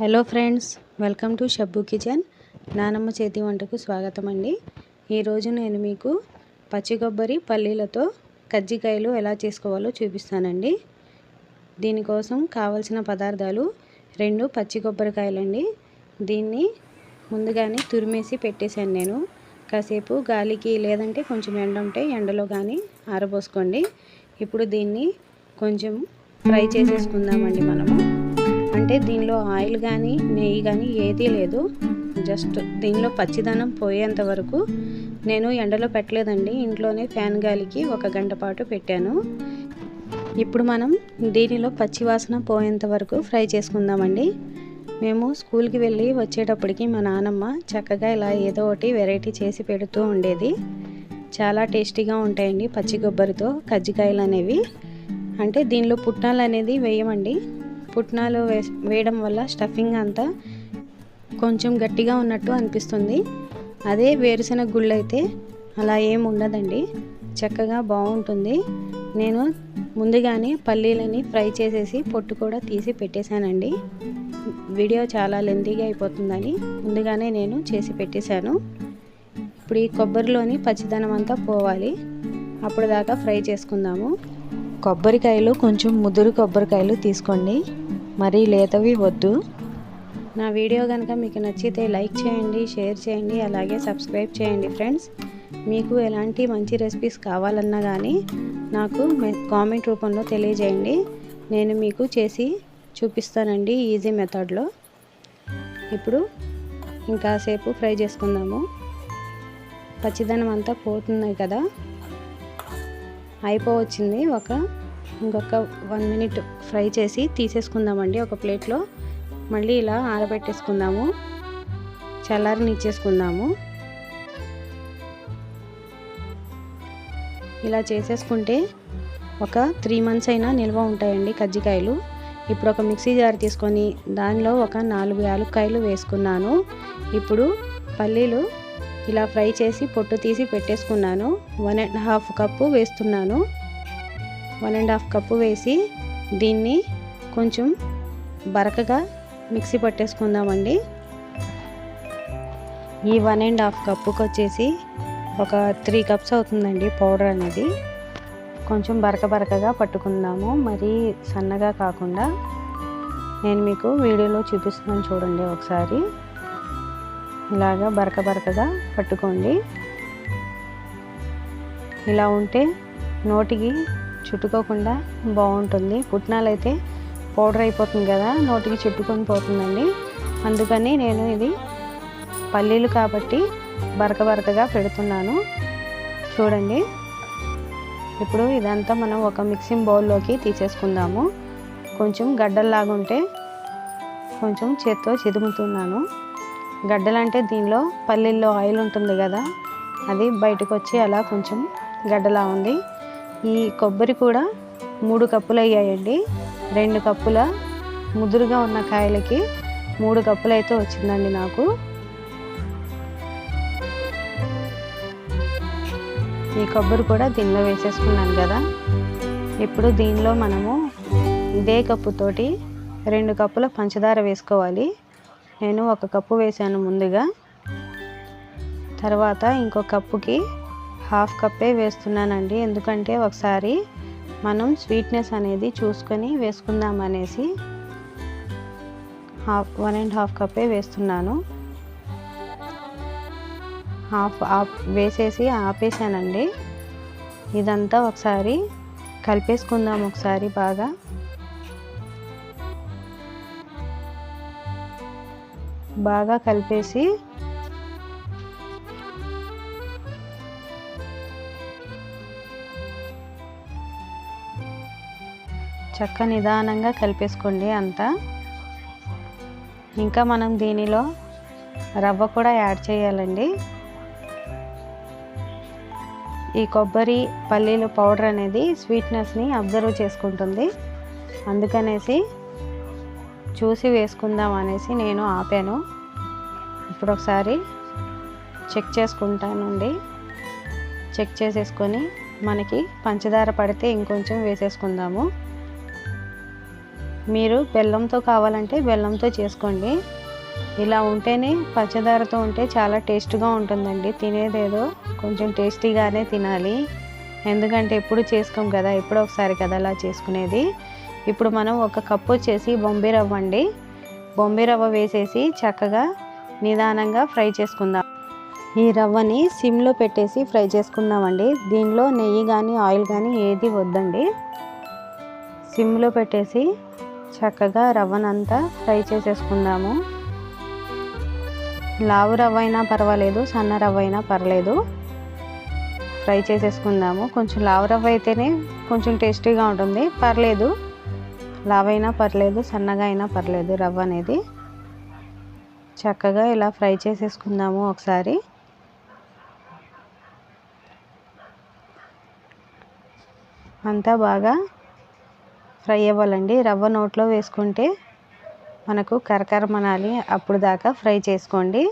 Hello friends welcome to Shabbu kitchen. నానమ్మ చేతి వంటకు స్వాగతం అండి. ఈరోజు నేను మీకు పచ్చి కొబ్బరి పల్లీలతో కజ్జికాయలు ఎలా చేసుకోవాలో చూపిస్తానండి. దీనికోసం కావలసిన పదార్థాలు రెండు పచ్చి కొబ్బరికాయలండి. దీన్ని ముందుగానే తురిమేసి పెట్టేశాను నేను. కాసేపు గాలికి లేదంటే కొంచెం ఎండ ఉంటే ఎండలో కానీ ఆరబోసుకోండి. ఇప్పుడు దీన్ని కొంచెం ఫ్రై చేసేసుకుందామండి మనము. అంటే దీనిలో ఆయిల్ కానీ నెయ్యి కానీ ఏదీ లేదు. జస్ట్ దీనిలో పచ్చిదనం పోయేంత వరకు నేను ఎండలో పెట్టలేదండి. ఇంట్లోనే ఫ్యాన్ గాలికి ఒక గంట పాటు పెట్టాను. ఇప్పుడు మనం దీనిలో పచ్చివాసన పోయేంత వరకు ఫ్రై చేసుకుందామండి. మేము స్కూల్కి వెళ్ళి వచ్చేటప్పటికి మా నాన్నమ్మ చక్కగా ఇలా ఏదో ఒకటి వెరైటీ చేసి పెడుతూ ఉండేది. చాలా టేస్టీగా ఉంటాయండి పచ్చి కొబ్బరితో కజ్జికాయలు అనేవి అంటే దీనిలో పుట్నాలు అనేది వేయమండి. పుట్నాలు వే వేయడం వల్ల స్టఫింగ్ అంతా కొంచెం గట్టిగా ఉన్నట్టు అనిపిస్తుంది. అదే వేరుశెనగ గుళ్ళు అయితే అలా ఏం ఉండదండి. చక్కగా బాగుంటుంది. నేను ముందుగానే పల్లీలని ఫ్రై చేసేసి పొట్టు కూడా తీసి పెట్టేశానండి. వీడియో చాలా లెంతీగా అయిపోతుందని ముందుగానే నేను చేసి పెట్టేశాను. ఇప్పుడు ఈ కొబ్బరిలోని పచ్చిదనం అంతా పోవాలి. అప్పుడు దాకా ఫ్రై చేసుకుందాము. కొబ్బరికాయలు కొంచెం ముదురు కొబ్బరికాయలు తీసుకోండి. మరీ లేతవి వద్దు. నా వీడియో కనుక మీకు నచ్చితే లైక్ చేయండి షేర్ చేయండి అలాగే సబ్స్క్రైబ్ చేయండి ఫ్రెండ్స్. మీకు ఎలాంటి మంచి రెసిపీస్ కావాలన్నా కానీ నాకు కామెంట్ రూపంలో తెలియజేయండి. నేను మీకు చేసి చూపిస్తానండి ఈజీ మెథడ్లో. ఇప్పుడు ఇంకాసేపు ఫ్రై చేసుకుందాము. పచ్చిదనం అంతా పోతున్నాయి కదా. అయిపోవచ్చింది ఒక ఇంకొక వన్ మినిట్ ఫ్రై చేసి తీసేసుకుందామండి ఒక ప్లేట్లో. మళ్ళీ ఇలా ఆరబెట్టేసుకుందాము. చల్లారనిచ్చేసుకుందాము ఇలా చేసేసుకుంటే ఒక త్రీ మంత్స్ అయినా నిల్వ ఉంటాయండి కజ్జికాయలు. ఇప్పుడు ఒక మిక్సీ జార్ తీసుకొని దానిలో ఒక నాలుగు యాలుక్కాయలు వేసుకున్నాను. ఇప్పుడు పల్లీలు ఇలా ఫ్రై చేసి పొట్టు తీసి పెట్టేసుకున్నాను. వన్ అండ్ హాఫ్ కప్పు వేస్తున్నాను. వన్ అండ్ హాఫ్ కప్పు వేసి దీన్ని కొంచెం బరకగా మిక్సీ పట్టేసుకుందామండి. ఈ వన్ అండ్ హాఫ్ కప్పుకి వచ్చేసి ఒక త్రీ కప్స్ అవుతుందండి పౌడర్ అనేది. కొంచెం బరక బరకగా పట్టుకుందాము. మరీ సన్నగా కాకుండా నేను మీకు వీడియోలో చూపిస్తున్నాను చూడండి ఒకసారి. ఇలాగా బరక బరకగా పట్టుకోండి. ఇలా ఉంటే నోటికి చుట్టుకోకుండా బాగుంటుంది. పుట్నాలు అయితే పౌడర్ అయిపోతుంది కదా నోటికి చుట్టుకొని పోతుందండి. అందుకని నేను ఇది పల్లీలు కాబట్టి బరక బరకగా పెడుతున్నాను. చూడండి. ఇప్పుడు ఇదంతా మనం ఒక మిక్సింగ్ బౌల్లోకి తీసేసుకుందాము. కొంచెం గడ్డల్లాగా ఉంటే కొంచెం చేత్తో చిదుముతున్నాను. గడ్డలంటే దీనిలో పల్లీల్లో ఆయిల్ ఉంటుంది కదా అది బయటకు వచ్చి అలా కొంచెం గడ్డలా ఉంది. ఈ కొబ్బరి కూడా మూడు కప్పులు అయ్యాయండి రెండు కప్పుల ముదురుగా ఉన్న కాయలకి మూడు కప్పులు అయితే వచ్చిందండి నాకు. ఈ కొబ్బరి కూడా దీనిలో వేసేసుకున్నాను కదా. ఇప్పుడు దీనిలో మనము ఇదే కప్పుతోటి రెండు కప్పుల పంచదార వేసుకోవాలి. నేను ఒక కప్పు వేసాను ముందుగా. తర్వాత ఇంకో కప్పుకి హాఫ్ కప్పే వేస్తున్నానండి. ఎందుకంటే ఒకసారి మనం స్వీట్నెస్ అనేది చూసుకొని వేసుకుందాం అనేసి హాఫ్ వన్ అండ్ హాఫ్ కప్పే వేస్తున్నాను. హాఫ్ ఆఫ్ వేసేసి ఆపేసానండి ఇదంతా ఒకసారి కలిపేసుకుందాం ఒకసారి బాగా. బాగా కలిపేసి చక్క నిదానంగా కలిపేసుకోండి అంతా. ఇంకా మనం దీనిలో రవ్వ కూడా యాడ్ చేయాలండి. ఈ కొబ్బరి పల్లీలు పౌడర్ అనేది స్వీట్నెస్ని అబ్జర్వ్ చేసుకుంటుంది. అందుకనేసి చూసి వేసుకుందాం అనేసి నేను ఆపాను. ఇప్పుడు ఒకసారి చెక్ చేసుకుంటానండి. చెక్ చేసేసుకొని మనకి పంచదార పడితే ఇంకొంచెం వేసేసుకుందాము. మీరు బెల్లంతో కావాలంటే బెల్లంతో చేసుకోండి. ఇలా ఉంటేనే పచ్చదారతో ఉంటే చాలా టేస్ట్గా ఉంటుందండి. తినేదేదో కొంచెం టేస్టీగానే తినాలి. ఎందుకంటే ఎప్పుడు చేసుకోం కదా ఎప్పుడో ఒకసారి కదా అలా చేసుకునేది. ఇప్పుడు మనం ఒక కప్పు వచ్చేసి బొంబే రవ్వ అండి. బొంబే రవ్వ వేసేసి చక్కగా నిదానంగా ఫ్రై చేసుకుందాం. ఈ రవ్వని సిమ్లో పెట్టేసి ఫ్రై చేసుకుందామండి. దీనిలో నెయ్యి కానీ ఆయిల్ కానీ ఏది వద్దండి. సిమ్లో పెట్టేసి చక్కగా రవ్వనంతా ఫ్రై చేసేసుకుందాము లావు రవ్వ అయినా పర్వాలేదు సన్న రవ్వ అయినా పర్లేదు. ఫ్రై చేసేసుకుందాము. కొంచెం లావు రవ్వ అయితేనే కొంచెం టేస్టీగా ఉంటుంది. పర్లేదు. లావైనా పర్లేదు సన్నగా అయినా పర్లేదు రవ్వ అనేది. చక్కగా ఇలా ఫ్రై చేసేసుకుందాము ఒకసారి. అంతా బాగా ఫ్రై అవ్వాలండి. రవ్వ నోట్లో వేసుకుంటే మనకు కరకరమనాలి. అప్పుడు దాకా ఫ్రై చేసుకోండి.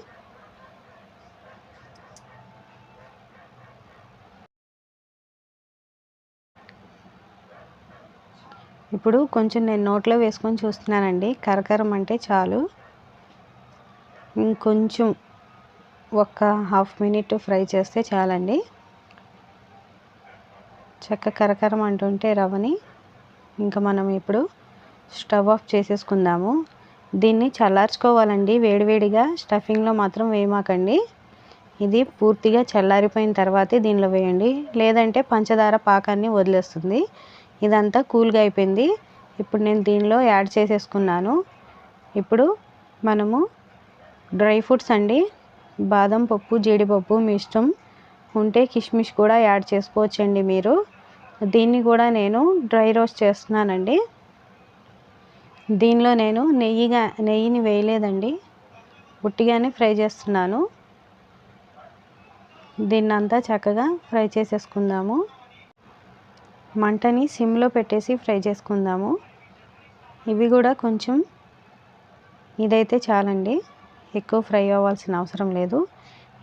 ఇప్పుడు కొంచెం నేను నోట్లో వేసుకొని చూస్తున్నానండి. కరకరం అంటే చాలు. ఇంకొంచెం ఒక హాఫ్ మినిట్ ఫ్రై చేస్తే చాలండి. చక్క కరకరం అంటుంటే రవ్వని. ఇంకా మనం ఇప్పుడు స్టవ్ ఆఫ్ చేసేసుకుందాము. దీన్ని చల్లార్చుకోవాలండి. వేడివేడిగా స్టఫింగ్లో మాత్రం వేయమాకండి. ఇది పూర్తిగా చల్లారిపోయిన తర్వాతే దీనిలో వేయండి. లేదంటే పంచదార పాకాన్ని వదిలేస్తుంది. ఇదంతా కూల్గా అయిపోయింది. ఇప్పుడు నేను దీనిలో యాడ్ చేసేసుకున్నాను. ఇప్పుడు మనము డ్రై ఫ్రూట్స్ అండి. బాదం పప్పు జీడిపప్పు మీ ఇష్టం ఉంటే కిష్మిష్ కూడా యాడ్ చేసుకోవచ్చండి మీరు. దీన్ని కూడా నేను డ్రై రోస్ట్ చేస్తున్నానండి. దీనిలో నేను నెయ్యిగా నెయ్యిని వేయలేదండి. ఉట్టిగానే ఫ్రై చేస్తున్నాను. దీన్నంతా చక్కగా ఫ్రై చేసేసుకుందాము. మంటని సిమ్లో పెట్టేసి ఫ్రై చేసుకుందాము. ఇవి కూడా కొంచెం ఇదైతే చాలండి. ఎక్కువ ఫ్రై అవ్వాల్సిన అవసరం లేదు.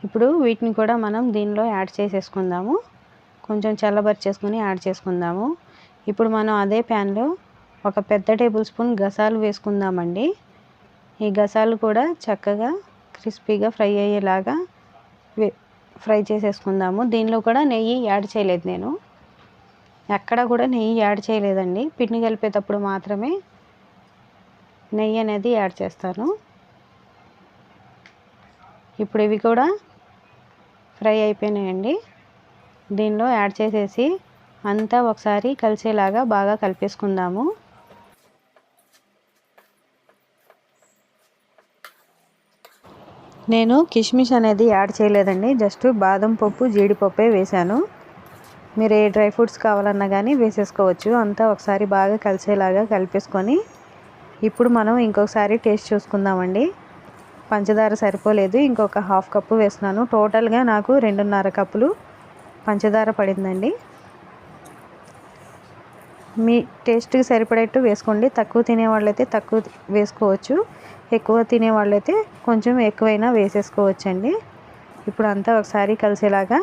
ఇప్పుడు వీటిని కూడా మనం దీనిలో యాడ్ చేసేసుకుందాము. కొంచెం చల్లబరిచేసుకొని యాడ్ చేసుకుందాము. ఇప్పుడు మనం అదే ప్యాన్లో ఒక పెద్ద టేబుల్ స్పూన్ గసాలు వేసుకుందామండి. ఈ గసాలు కూడా చక్కగా క్రిస్పీగా ఫ్రై అయ్యేలాగా ఫ్రై చేసేసుకుందాము. దీనిలో కూడా నెయ్యి యాడ్ చేయలేదు నేను. ఎక్కడ కూడా నెయ్యి యాడ్ చేయలేదండి. పిండి కలిపేటప్పుడు మాత్రమే నెయ్యి అనేది యాడ్ చేస్తాను. ఇప్పుడు ఇవి కూడా ఫ్రై అయిపోయినాయండి. దీనిలో యాడ్ చేసేసి అంతా ఒకసారి కలిసేలాగా బాగా కలిపేసుకుందాము. నేను కిష్మిష్ అనేది యాడ్ చేయలేదండి జస్ట్ బాదం పప్పు జీడిపప్పే వేశాను. మీరు ఏ డ్రై ఫ్రూట్స్ కావాలన్నా కానీ వేసేసుకోవచ్చు అంతా ఒకసారి బాగా కలిసేలాగా కలిపేసుకొని. ఇప్పుడు మనం ఇంకొకసారి టేస్ట్ చూసుకుందామండి. పంచదార సరిపోలేదు ఇంకొక హాఫ్ కప్పు వేస్తున్నాను. టోటల్గా నాకు రెండున్నర కప్పులు పంచదార పడిందండి. మీ టేస్ట్కి సరిపడేట్టు వేసుకోండి. తక్కువ తినేవాళ్ళైతే తక్కువ వేసుకోవచ్చు. ఎక్కువ తినేవాళ్ళైతే కొంచెం ఎక్కువైనా వేసేసుకోవచ్చండి. ఇప్పుడు అంతా ఒకసారి కలిసేలాగా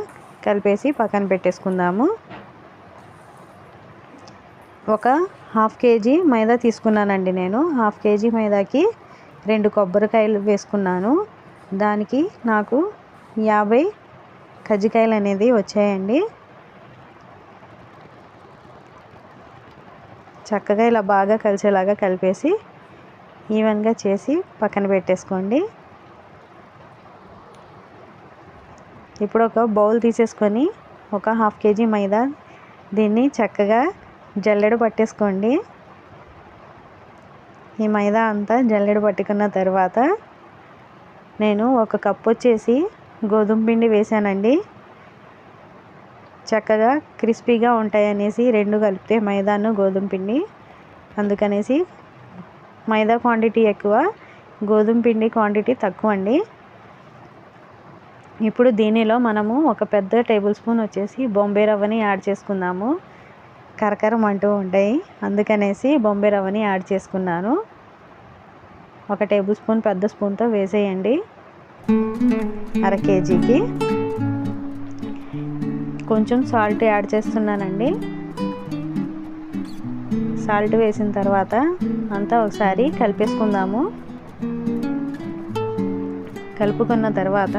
కలిపేసి పక్కన పెట్టేసుకుందాము. ఒక హాఫ్ కేజీ మైదా తీసుకున్నానండి నేను. హాఫ్ కేజీ మైదాకి రెండు కొబ్బరికాయలు వేసుకున్నాను. దానికి నాకు యాభై కజ్జికాయలు అనేది వచ్చాయండి. చక్కగా ఇలా బాగా కలిసేలాగా కలిపేసి ఈవెన్గా చేసి పక్కన పెట్టేసుకోండి. ఇప్పుడు ఒక బౌల్ తీసేసుకొని ఒక హాఫ్ కేజీ మైదా దీన్ని చక్కగా జల్లెడ పట్టేసుకోండి. ఈ మైదా అంతా జల్లెడ పట్టుకున్న తర్వాత నేను ఒక కప్పు వచ్చేసి గోధుమ పిండి వేసానండి చక్కగా క్రిస్పీగా ఉంటాయనేసి రెండు కలిపితే మైదాను గోధుమ పిండి. అందుకనేసి మైదా క్వాంటిటీ ఎక్కువ గోధుమ పిండి క్వాంటిటీ తక్కువ అండి ఇప్పుడు దీనిలో మనము ఒక పెద్ద టేబుల్ స్పూన్ వచ్చేసి బొంబే రవ్వని యాడ్ చేసుకుందాము. కరకరం అంటూ ఉంటాయి. అందుకనేసి బొంబే రవ్వని యాడ్ చేసుకున్నాను. ఒక టేబుల్ స్పూన్ పెద్ద స్పూన్తో వేసేయండి. అర కేజీకి. కొంచెం సాల్ట్ యాడ్ చేస్తున్నానండి. సాల్ట్ వేసిన తర్వాత అంతా ఒకసారి కలిపేసుకుందాము. కలుపుకున్న తర్వాత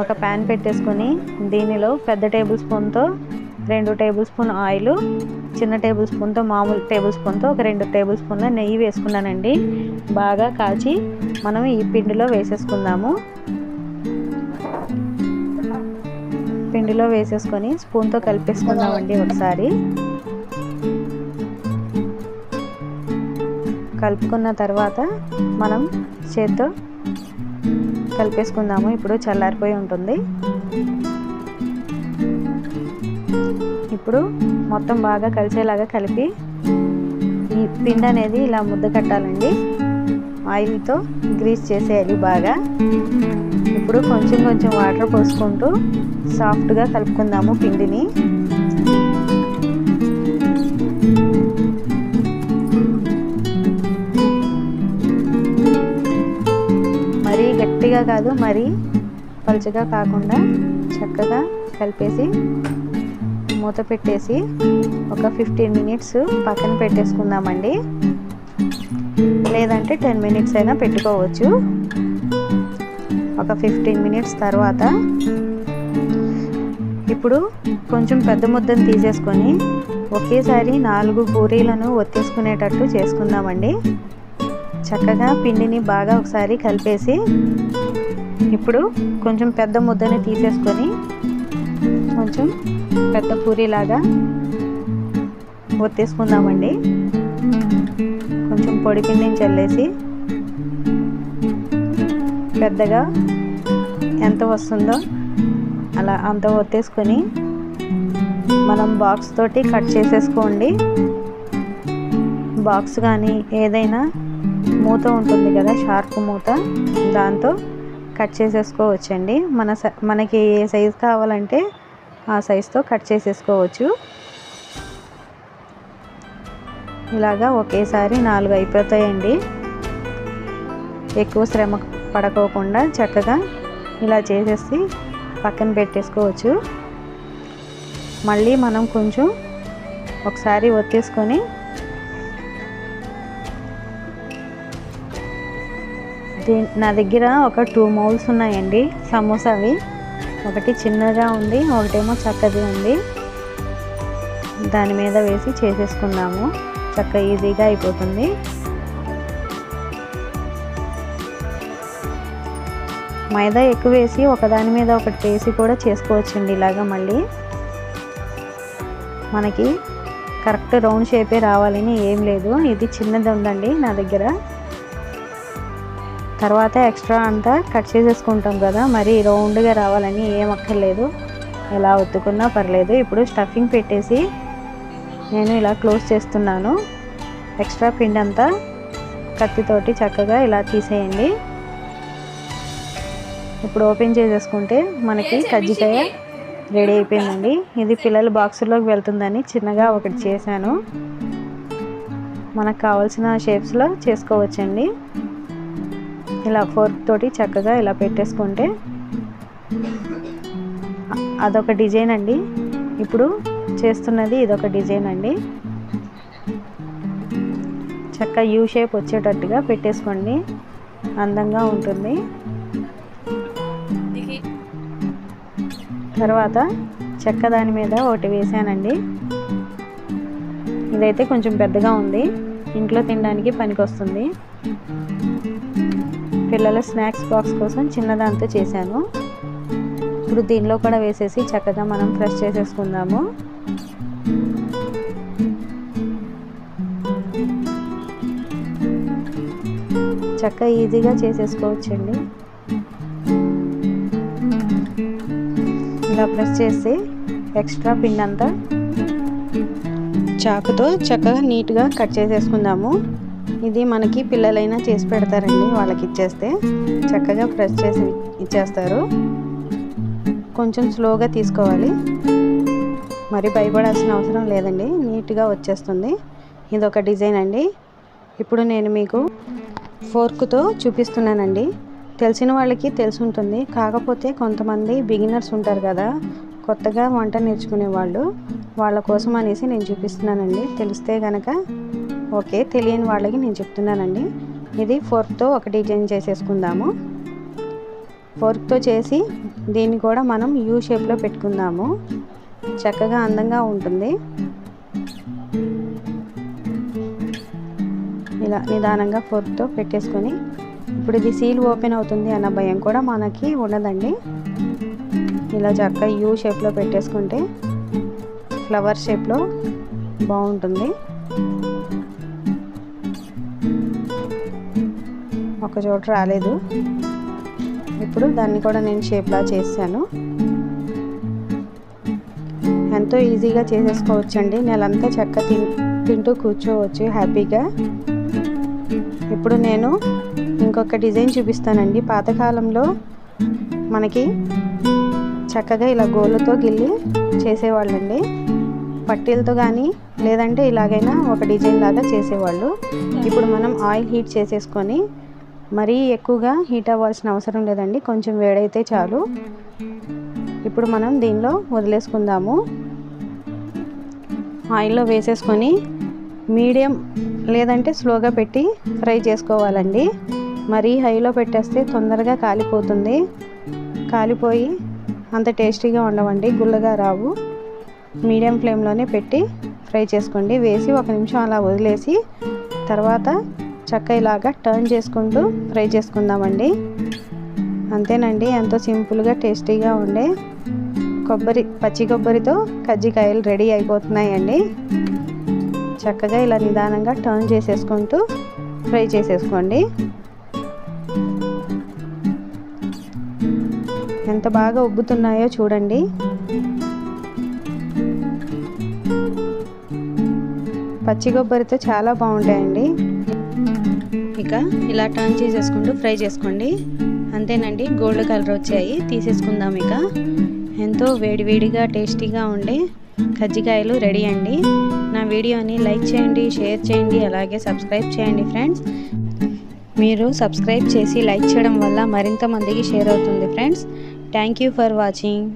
ఒక ప్యాన్ పెట్టేసుకొని దీనిలో పెద్ద టేబుల్ స్పూన్తో రెండు టేబుల్ స్పూన్ ఆయిల్ చిన్న టేబుల్ స్పూన్తో మామూలు టేబుల్ స్పూన్తో ఒక రెండు టేబుల్ స్పూన్ల నెయ్యి వేసుకున్నానండి. బాగా కాచి మనం ఈ పిండిలో వేసేసుకుందాము. పిండిలో వేసేసుకొని స్పూన్తో కలిపేసుకుందామండి ఒకసారి. కలుపుకున్న తర్వాత మనం చేత్తో కలిపేసుకుందాము. ఇప్పుడు చల్లారిపోయి ఉంటుంది. ఇప్పుడు మొత్తం బాగా కలిసేలాగా కలిపి ఈ పిండి అనేది ఇలా ముద్ద కట్టాలండి. ఆయిల్తో గ్రీస్ చేసేయాలి బాగా. ఇప్పుడు కొంచెం కొంచెం వాటర్ పోసుకుంటూ సాఫ్ట్గా కలుపుకుందాము పిండిని. మరీ గట్టిగా కాదు మరీ పలుచగా కాకుండా చక్కగా కలిపేసి మూత పెట్టేసి ఒక ఫిఫ్టీన్ మినిట్స్ పక్కన పెట్టేసుకుందామండి. లేదంటే టెన్ మినిట్స్ అయినా పెట్టుకోవచ్చు. ఒక ఫిఫ్టీన్ మినిట్స్ తర్వాత ఇప్పుడు కొంచెం పెద్ద ముద్దను తీసేసుకొని ఒకేసారి నాలుగు పూరీలను ఒత్తేసుకునేటట్టు చేసుకుందామండి. చక్కగా పిండిని బాగా ఒకసారి కలిపేసి ఇప్పుడు కొంచెం పెద్ద ముద్దని తీసేసుకొని కొంచెం పెద్ద పూరీలాగా ఒత్తేసుకుందామండి. పొడి పిండిని చల్లేసి పెద్దగా ఎంత వస్తుందో అలా అంత ఒత్తేసుకొని మనం బాక్స్ తోటి కట్ చేసేసుకోండి. బాక్స్ కానీ ఏదైనా మూత ఉంటుంది కదా షార్ప్ మూత దాంతో కట్ చేసేసుకోవచ్చండి. మన మనకి ఏ సైజు కావాలంటే ఆ సైజుతో కట్ చేసేసుకోవచ్చు. ఇలాగా ఒకేసారి నాలుగు అయిపోతాయండి. ఎక్కువ శ్రమ పడకోకుండా చక్కగా ఇలా చేసేసి పక్కన పెట్టేసుకోవచ్చు. మళ్ళీ మనం కొంచెం ఒకసారి ఒత్తేసుకొని నా దగ్గర ఒక టూ మౌల్స్ ఉన్నాయండి. సమోసావి ఒకటి చిన్నగా ఉంది ఒకటేమో చక్కది ఉంది. దాని మీద వేసి చేసేసుకుందాము. చక్క ఈజీగా అయిపోతుంది. మైదా ఎక్కువ వేసి ఒకదాని మీద ఒకటి వేసి కూడా చేసుకోవచ్చండి ఇలాగా మళ్ళీ. మనకి కరెక్ట్ రౌండ్ షేపే రావాలని ఏం లేదు. ఇది చిన్నది ఉందండి నా దగ్గర. తర్వాత ఎక్స్ట్రా అంతా కట్ చేసేసుకుంటాం కదా మరి రౌండ్గా రావాలని ఏం అక్కర్లేదు. ఎలా ఒత్తుకున్నా పర్లేదు. ఇప్పుడు స్టఫింగ్ పెట్టేసి నేను ఇలా క్లోజ్ చేస్తున్నాను. ఎక్స్ట్రా పిండి అంతా కత్తితోటి చక్కగా ఇలా తీసేయండి. ఇప్పుడు ఓపెన్ చేసేసుకుంటే మనకి కజ్జికాయ రెడీ అయిపోయిందండి. ఇది పిల్లల బాక్సుల్లోకి వెళ్తుందని చిన్నగా ఒకటి చేశాను. మనకు కావాల్సిన షేప్స్లో చేసుకోవచ్చండి. ఇలా ఫోర్క్ తోటి చక్కగా ఇలా పెట్టేసుకుంటే అదొక డిజైన్ అండి. ఇప్పుడు చేస్తున్నది ఇదొక డిజైన్ అండి. చక్క యూ షేప్ వచ్చేటట్టుగా పెట్టేసుకోండి. అందంగా ఉంటుంది. తర్వాత చెక్క దాని మీద ఒకటి వేసానండి. ఇదైతే కొంచెం పెద్దగా ఉంది. ఇంట్లో తినడానికి పనికొస్తుంది. పిల్లల స్నాక్స్ బాక్స్ కోసం చిన్నదాంతో చేశాను. ఇప్పుడు దీనిలో కూడా వేసేసి చక్కగా మనం ఫ్రెష్ చేసేసుకుందాము. చక్క ఈజీగా చేసేసుకోవచ్చండి. ఇలా ప్రెస్ చేసి ఎక్స్ట్రా పిండి అంతా చాకుతో చక్కగా నీట్గా కట్ చేసేసుకుందాము. ఇది మనకి పిల్లలైనా చేసి పెడతారండి వాళ్ళకి ఇచ్చేస్తే. చక్కగా ప్రెస్ చేసి ఇచ్చేస్తారు. కొంచెం స్లోగా తీసుకోవాలి. మరి భయపడాల్సిన అవసరం లేదండి. నీట్గా వచ్చేస్తుంది. ఇది ఒక డిజైన్ అండి. ఇప్పుడు నేను మీకు ఫోర్క్తో చూపిస్తున్నానండి. తెలిసిన వాళ్ళకి తెలిసి ఉంటుంది కాకపోతే కొంతమంది బిగినర్స్ ఉంటారు కదా కొత్తగా వంట నేర్చుకునే వాళ్ళు వాళ్ళ కోసం అనేసి నేను చూపిస్తున్నానండి. తెలిస్తే కనుక ఓకే తెలియని వాళ్ళకి నేను చెప్తున్నానండి. ఇది ఫోర్క్తో ఒక డిజైన్ చేసేసుకుందాము. ఫోర్క్తో చేసి దీన్ని కూడా మనం యూ షేప్లో పెట్టుకుందాము. చక్కగా అందంగా ఉంటుంది. ఇలా నిదానంగా ఫోర్క్తో పెట్టేసుకొని ఇప్పుడు ఇది సీల్ ఓపెన్ అవుతుంది అన్న భయం కూడా మనకి ఉండదండి. ఇలా చక్కగా యూ షేప్లో పెట్టేసుకుంటే ఫ్లవర్ షేప్లో బాగుంటుంది. ఒక చోట రాలేదు. ఇప్పుడు దాన్ని కూడా నేను షేప్లా చేశాను. ఎంతో ఈజీగా చేసేసుకోవచ్చండి. నెలంతా చెక్క తిన్ తింటూ కూర్చోవచ్చు హ్యాపీగా. ఇప్పుడు నేను ఇంకొక డిజైన్ చూపిస్తానండి. పాతకాలంలో మనకి చక్కగా ఇలా గోలుతో గిల్లి చేసేవాళ్ళండి. పట్టీలతో కానీ లేదంటే ఇలాగైనా ఒక డిజైన్ లాగా చేసేవాళ్ళు. ఇప్పుడు మనం ఆయిల్ హీట్ చేసేసుకొని మరీ ఎక్కువగా హీట్ అవ్వాల్సిన అవసరం లేదండి. కొంచెం వేడైతే చాలు. ఇప్పుడు మనం దీనిలో వదిలేసుకుందాము. ఆయిల్లో వేసేసుకొని మీడియం లేదంటే స్లోగా పెట్టి ఫ్రై చేసుకోవాలండి. మరీ హైలో పెట్టేస్తే తొందరగా కాలిపోతుంది. కాలిపోయి అంత టేస్టీగా ఉండవండి గుల్లగా రావు. మీడియం ఫ్లేమ్లోనే పెట్టి ఫ్రై చేసుకోండి. వేసి ఒక నిమిషం అలా వదిలేసి తర్వాత చక్క ఇలాగా టర్న్ చేసుకుంటూ ఫ్రై చేసుకుందామండి. అంతేనండి ఎంతో సింపుల్గా టేస్టీగా ఉండే కొబ్బరి పచ్చి కొబ్బరితో కజ్జికాయలు రెడీ అయిపోతున్నాయండి. చక్కగా ఇలా నిదానంగా టర్న్ చేసేసుకుంటూ ఫ్రై చేసేసుకోండి. ఎంత బాగా ఉబ్బుతున్నాయో చూడండి. పచ్చి కొబ్బరితో చాలా బాగుంటాయండి. ఇక ఇలా టర్న్ చేసేసుకుంటూ ఫ్రై చేసుకోండి. అంతేనండి గోల్డ్ కలర్ వచ్చాయి. తీసేసుకుందాం ఇక. ఎంతో వేడివేడిగా టేస్టీగా ఉండే కజ్జికాయలు రెడీ అండి. నా వీడియోని లైక్ చేయండి షేర్ చేయండి అలాగే సబ్స్క్రైబ్ చేయండి ఫ్రెండ్స్. మీరు సబ్స్క్రైబ్ చేసి లైక్ చేయడం వల్ల మరింత మందికి షేర్ అవుతుంది friends. Thank you for watching.